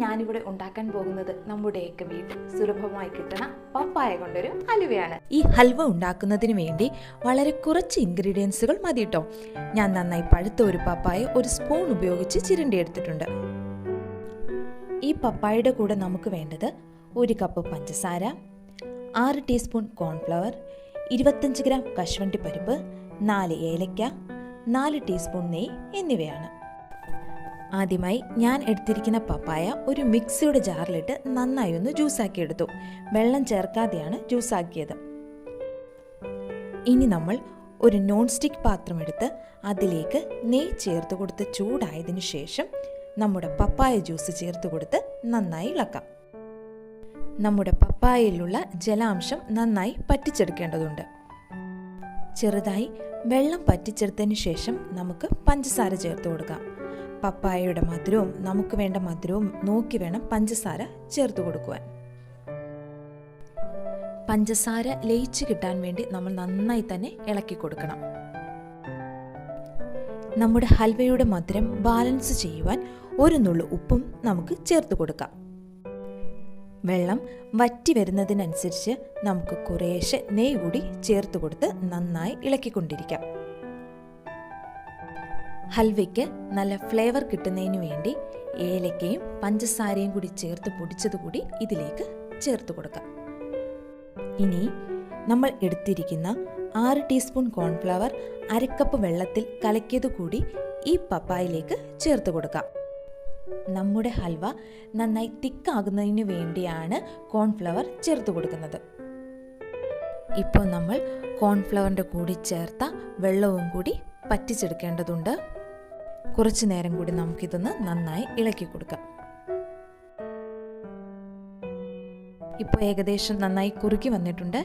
ഞാനിവിടെ ഉണ്ടാക്കാൻ പോകുന്നത് നമ്മുടെയൊക്കെ വീട്ടിൽ സുലഭമായി കിട്ടുന്ന പപ്പായ കൊണ്ടൊരു ഹലുവയാണ്. ഈ ഹൽവ ഉണ്ടാക്കുന്നതിന് വേണ്ടി വളരെ കുറച്ച് ഇൻഗ്രീഡിയൻസുകൾ മതി കേട്ടോ ഞാൻ നന്നായി പഴുത്ത ഒരു പപ്പായ ഒരു സ്പൂൺ ഉപയോഗിച്ച് ചിരണ്ടിയെടുത്തിട്ടുണ്ട് ഈ പപ്പായയുടെ കൂടെ നമുക്ക് വേണ്ടത് ഒരു കപ്പ് പഞ്ചസാര ആറ് ടീസ്പൂൺ കോൺഫ്ലവർ ഇരുപത്തഞ്ച് ഗ്രാം കശുവണ്ടി പരിപ്പ് നാല് ഏലക്ക നാല് ടീസ്പൂൺ നെയ്യ് എന്നിവയാണ്. ആദ്യമായി ഞാൻ എടുത്തിരിക്കുന്ന പപ്പായ ഒരു മിക്സിയുടെ ജാറിലിട്ട് നന്നായി ഒന്ന് ജ്യൂസാക്കി എടുത്തു വെള്ളം ചേർക്കാതെയാണ് ജ്യൂസാക്കിയത്. ഇനി നമ്മൾ ഒരു നോൺ സ്റ്റിക്ക് പാത്രം എടുത്ത് അതിലേക്ക് നെയ് ചേർത്ത് കൊടുത്ത് ചൂടായതിനു ശേഷം നമ്മുടെ പപ്പായ ജ്യൂസ് ചേർത്ത് കൊടുത്ത് നന്നായി ഇളക്കാം. നമ്മുടെ പപ്പായയിലുള്ള ജലാംശം നന്നായി പറ്റിച്ചെടുക്കേണ്ടതുണ്ട്. ചെറുതായി വെള്ളം പറ്റിച്ചെടുത്തതിന് ശേഷം നമുക്ക് പഞ്ചസാര ചേർത്ത് കൊടുക്കാം. പപ്പായയുടെ മധുരവും നമുക്ക് വേണ്ട മധുരവും നോക്കി വേണം പഞ്ചസാര ചേർത്ത് കൊടുക്കുവാൻ. പഞ്ചസാര ലയിച്ച് കിട്ടാൻ വേണ്ടി നമ്മൾ നന്നായി തന്നെ ഇളക്കി കൊടുക്കണം. നമ്മുടെ ഹൽവയുടെ മധുരം ബാലൻസ് ചെയ്യുവാൻ ഒരു നുള്ളു ഉപ്പും നമുക്ക് ചേർത്ത് കൊടുക്കാം. വെള്ളം വറ്റി വരുന്നതിനനുസരിച്ച് നമുക്ക് കുറേശ്ശെ നെയ്യ് കൂടി ചേർത്ത് കൊടുത്ത് നന്നായി ഇളക്കിക്കൊണ്ടിരിക്കാം. ഹൽവയ്ക്ക് നല്ല ഫ്ലേവർ കിട്ടുന്നതിന് വേണ്ടി ഏലക്കയും പഞ്ചസാരയും കൂടി ചേർത്ത് പൊടിച്ചത് കൂടി ഇതിലേക്ക് ചേർത്ത് കൊടുക്കാം. ഇനി നമ്മൾ എടുത്തിരിക്കുന്ന ആറ് ടീസ്പൂൺ കോൺഫ്ലവർ അരക്കപ്പ് വെള്ളത്തിൽ കലക്കിയത് കൂടി ഈ പപ്പായിലേക്ക് ചേർത്ത് കൊടുക്കാം. നമ്മുടെ ഹൽവ നന്നായി തിക്കാകുന്നതിന് വേണ്ടിയാണ് കോൺഫ്ലവർ ചേർത്ത് കൊടുക്കുന്നത്. ഇപ്പോൾ നമ്മൾ കോൺഫ്ലവറിന്റെ കൂടി ചേർത്ത വെള്ളവും കൂടി പറ്റിച്ചെടുക്കേണ്ടതുണ്ട്. കുറച്ചു നേരം കൂടി നമുക്കിതൊന്ന് നന്നായി ഇളക്കി കൊടുക്കാം. ഇപ്പോൾ ഏകദേശം നന്നായി കുറുക്കി വന്നിട്ടുണ്ട്.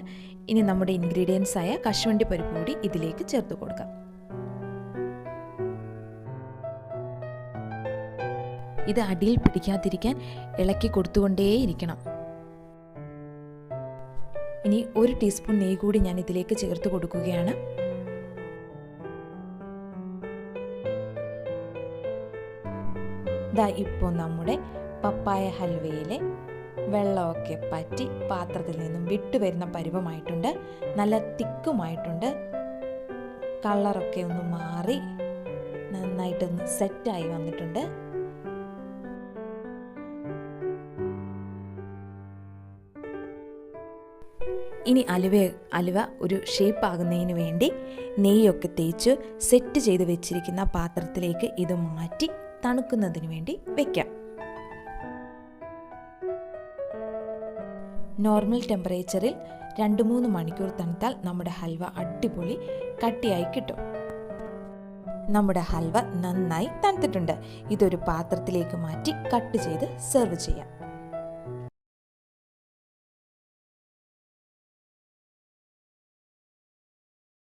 ഇനി നമ്മുടെ ഇൻഗ്രീഡിയൻസ് ആയ കശുവണ്ടി പരിപ്പ് കൂടി ഇതിലേക്ക് ചേർത്ത് കൊടുക്കാം. ഇത് അടിയിൽ പിടിക്കാതിരിക്കാൻ ഇളക്കി കൊടുത്തുകൊണ്ടേയിരിക്കണം ഇനി ഒരു ടീസ്പൂൺ നെയ്യ് കൂടി ഞാൻ ഇതിലേക്ക് ചേർത്ത് കൊടുക്കുകയാണ്. ദാ ഇപ്പോൾ നമ്മുടെ പപ്പായ ഹൽവയിലെ വെള്ളമൊക്കെ പറ്റി പാത്രത്തിൽ നിന്നും വിട്ടുവരുന്ന പരുവമായിട്ടുണ്ട്. നല്ല തിക്കുമായിട്ടുണ്ട്. കളറൊക്കെ ഒന്ന് മാറി നന്നായിട്ടൊന്ന് സെറ്റായി വന്നിട്ടുണ്ട്. ഇനി അലുവ അലുവ ഒരു ഷേപ്പ് ആകുന്നതിന് വേണ്ടി നെയ്യൊക്കെ തേച്ച് സെറ്റ് ചെയ്ത് വെച്ചിരിക്കുന്ന പാത്രത്തിലേക്ക് ഇത് മാറ്റി തണുക്കുന്നതിന് വേണ്ടി വെക്കാം. നോർമൽ ടെമ്പറേച്ചറിൽ രണ്ട് മൂന്ന് മണിക്കൂർ തണുത്താൽ നമ്മുടെ ഹൽവ അടിപൊളി കട്ടിയായി കിട്ടും. നമ്മുടെ ഹൽവ നന്നായി തണുത്തിട്ടുണ്ട്. ഇതൊരു പാത്രത്തിലേക്ക് മാറ്റി കട്ട് ചെയ്ത് സെർവ് ചെയ്യാം.